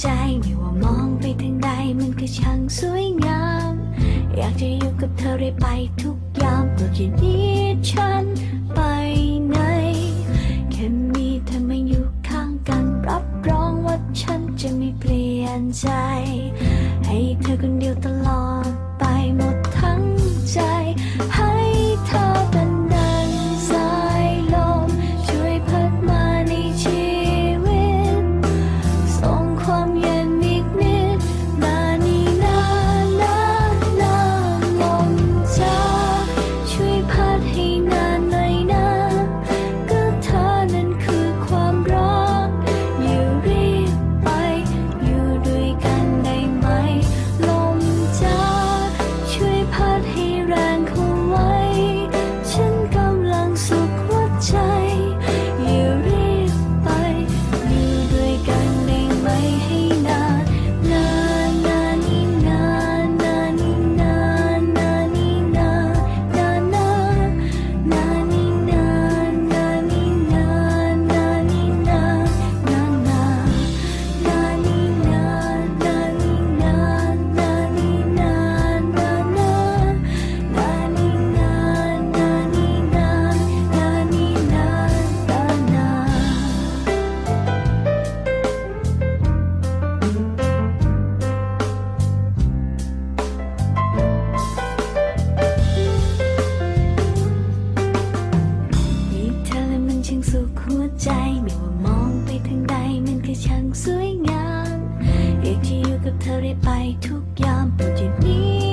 ใจไม่ว่ามองไปทางใดมันก็ช่างสวยงาม อยากจะอยู่กับเธอเรื่อยไปทุกยามโปรดอย่าดีฉัน เธอได้ไปทุกยามปวดจิตนี้